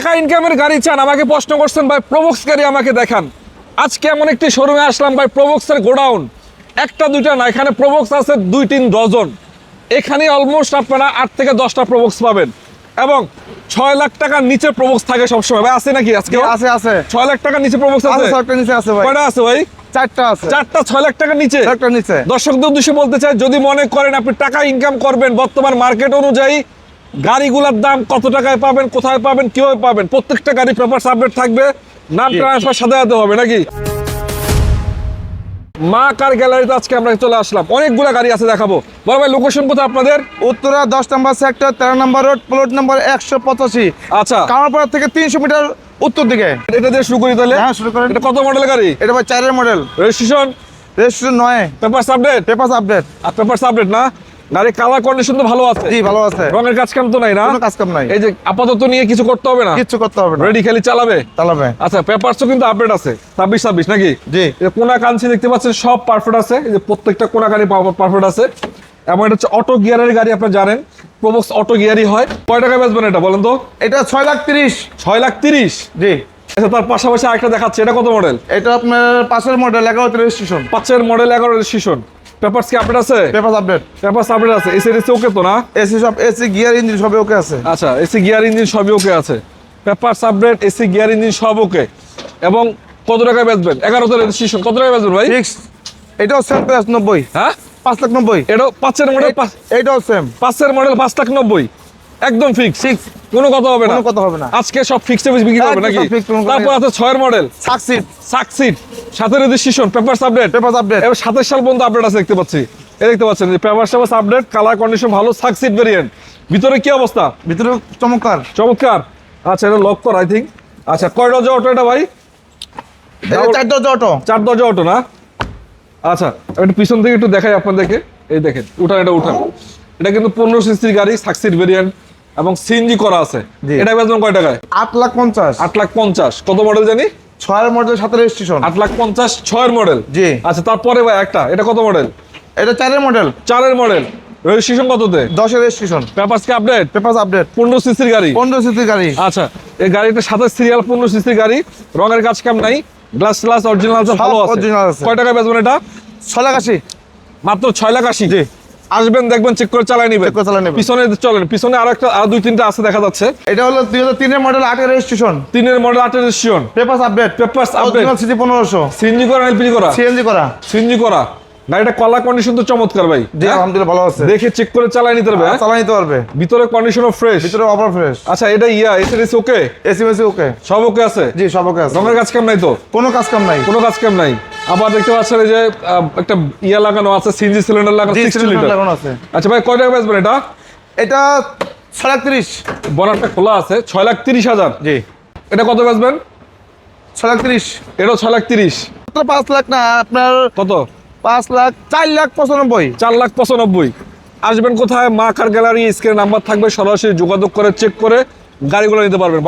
টাকা ইনকামের গাড়ি চান আমাকে প্রশ্ন করছেন ভাই প্রবক্স গাড়ি আমাকে দেখান। আজকে এমন একটি শোরুমে আসলাম ভাই প্রবক্সের গোডাউন। একটা দুইটা না এখানে প্রবক্স আছে দুই তিন ডজন। এখানে অলমোস্ট আপনারা আট থেকে দশটা প্রবক্স পাবেন। এবং ছয় লাখ টাকার নিচে প্রবক্স থাকে সবসময়। ভাই আছে নাকি আজকে আছে আছে। ছয় লাখ টাকার নিচে প্রবক্স আছে? ছয়টা নিচে আছে ভাই। কয়টা আছে ভাই? চারটা আছে। চারটা ছয় লাখ টাকার নিচে? নিচে। দর্শকদের উদ্দেশ্যে বলতে চাই যদি মনে করেন আপনি টাকা ইনকাম করবেন বর্তমান মার্কেট অনুযায়ী গাড়িগুলোর দাম কত টাকায় পাবেন কোথায় পাবেন কীভাবে পাবেন? প্রত্যেকটা গাড়ি পেপার আপডেট থাকবে। নাম ট্রান্সফার সাথে সাথে হবে নাকি? মা কার গ্যালারিতে আজকে আমরা চলে আসলাম? অনেকগুলো গাড়ি আছে দেখাবো। বড় ভাই লোকেশন কোথায় আপনাদের? উত্তরা দশ নম্বর সেক্টর তেরো নম্বর রোড প্লট নম্বর একশো পঁচাশি। আচ্ছা। কামারপাড়া থেকে তিনশো মিটার উত্তর দিকে। এটা দিয়ে শুরু করি তাহলে? হ্যাঁ শুরু করেন। এটা কত মডেল গাড়ি? এটা ভাই চারের মডেল রেজিস্ট্রেশন রেজিস্ট্রেশন নয়। পেপার আপডেট পেপার আপডেট আর পেপার আপডেট না? গাড়ির কালার কন্ডিশন তো ভালো আছে। জি ভালো আছে। রঙের কাজ কাম তো নাই না? কোনো কাজ কাম নাই। এই যে আপাতত নিয়ে কিছু করতে হবে না? কিচ্ছু করতে হবে না। রেডি খালি চালাবে? চালাবে। আচ্ছা পেপারসও কিন্তু আপডেট আছে। ছাব্বিশ ছাব্বিশ নাকি? জি। এই কোনা কাঞ্চি দেখতে পাচ্ছেন সব পারফেক্ট আছে। এই যে প্রত্যেকটা কোনা গাড়ি পারফেক্ট আছে। এমন এটা হচ্ছে অটো গিয়ারের গাড়ি আপনারা জানেন। প্রবক্স অটো গিয়ারই হয়। কয় টাকায় বেচবেন এটা বলেন তো? এটা ছয় লাখ তিরিশ। ছয় লাখ তিরিশ? জি। আচ্ছা তার পাশাপাশি আরেকটা দেখাচ্ছে। এটা কত মডেল এটা আপনার পাশের মডেল এগারোতে রেজিস্ট্রেশন পাঁচের মডেল এগারো রেজিস্ট্রেশন পেপারস কি আপডেট আছে? পেপার আপডেট পেপারস আপডেট আছে। এসি এসি ওকে তো না? এসি সব এসি গিয়ার ইঞ্জিন সবই ওকে আছে। আচ্ছা এসি গিয়ার ইঞ্জিন সবই ওকে আছে। Papers update AC gear engine সব ওকে এবং কত টাকায় বেচবেন? এগারোতে রেজিস্ট্রেশন কত টাকায় বেচবেন ভাই? ফিক্স এটাও সেম প্রাইস নব্বই। হ্যাঁ? পাঁচ লাখ নব্বই। এটাও পাঁচের মডেল এইটাও সেম পাঁচের মডেল পাঁচ লাখ নব্বই। একদম ফিক্স সিক্স কোনো কথা হবে না। কোনো কথা হবে না। আজকে সব ফিক্সে বিক্রি করবে নাকি? তারপর। আছে ছয়ের মডেল সাকসিড সাকসিড সাথে registration paper update paper update এবার সাতাশ সাল পর্যন্ত আপডেট আছে দেখতে পাচ্ছি। এই দেখতে পাচ্ছেন যে পেপার সাবাস আপডেট কালার কন্ডিশন ভালো সাকসিড ভেরিয়েন্ট ভিতরে কি অবস্থা? ভিতরে চমৎকার। চমৎকার। আচ্ছা এটা লক কর আই থিঙ্ক আচ্ছা কয় দরজা অটো এটা ভাই? চার দরজা অটো চার দরজা অটো না? আচ্ছা একটু পিছন থেকে একটু দেখাই আপনাদেরকে। এই দেখেন উঠান এটা উঠান। এটা কিন্তু পনেরো সিসির গাড়ি সাকসিড ভেরিয়েন্ট এবং সিএনজি করা আছে। জি। এটা বেচবেন কয় টাকায়? আট লাখ পঞ্চাশ। আট লাখ পঞ্চাশ। কত মডেল জানি? ছয়ের মডেল সাথে স্টেশন আট লাখ পঞ্চাশ ছয়ের মডেল জি। আচ্ছা তারপরে ভাই একটা। এটা কত মডেল এটা চারের মডেল চারের মডেল রেজিস্ট্রেশন কততে? দশের রেজিস্ট্রেশন পেপারস কি আপডেট পেপার আপডেট পনেরো সিসির গাড়ি। পনেরো সিসির গাড়ি। আচ্ছা এই গাড়িটা সাথে সিরিয়াল পনেরো সিসির গাড়ি। রঙের কাজ কাম নাই? গ্লাস গ্লাস অরিজিনাল ভালো আছে। কয় টাকায় বেচবেন এটা? ছয় লাখ আশি। মাত্র ছয় লাখ আশি। আসবেন দেখবেন চেক করে চালাই নিবেন। করে চালায় নিবেন। পিছনে চলেন পিছনে আরও একটা আর দুই তিনটা আছে দেখা যাচ্ছে। এটা হলো দুই হাজার তিনের মডেল আটের রেজিস্ট্রেশন তিনের মডেল আটের registration paper update Papers update। Original City পনেরোশো। সিএনজি করা এলপিজি করা? সিএনজি করা। সিএনজি করা। গাড়িটা কলা কন্ডিশন তো চমৎকার ভাই। জি হ্যাঁ? আলহামদুলিল্লাহ ভালো আছে। দেখে চেক করে চালাই নিতে পারবে হ্যাঁ? চালা নিতে পারবে। ভিতরে কন্ডিশনও ফ্রেশ ভিতরে অফার ফ্রেশ আচ্ছা এটা ইয়া এসএস ওকে এসি মেসি ওকে সব ওকে আছে? জি সব ওকে আছে। রঙের কাজ কাম নাই তো? কোনো কাজ কাম নাই। কোনো কাজ কাম নাই? আবার দেখতে পাচ্ছেন এই যে একটা ইয়া লাগানো আছে সিএনজি সিলিন্ডার লাগানো জি 60 সিলিন্ডার লিটার লাগানো আছে। আচ্ছা ভাই কয় টাকা বেচবেন এটা? এটা ছয় লাখ তিরিশ। বনারটা খোলা আছে ছয় লাখ তিরিশ হাজার। জি। এটা কত বেচবেন? ছয় লাখ তিরিশ। এটাও ছয় লাখ তিরিশ। মাত্র পাঁচ লাখ না আপনার কত? পাঁচ লাখ চার লাখ পঁচানব্বই। চার লাখ পঁচানব্বই। আসবেন কোথায়? মা কার গ্যালারি স্ক্রিনে নাম্বার থাকবে সরাসরি যোগাযোগ করে চেক করে গাড়িগুলো নিতে পারবেন।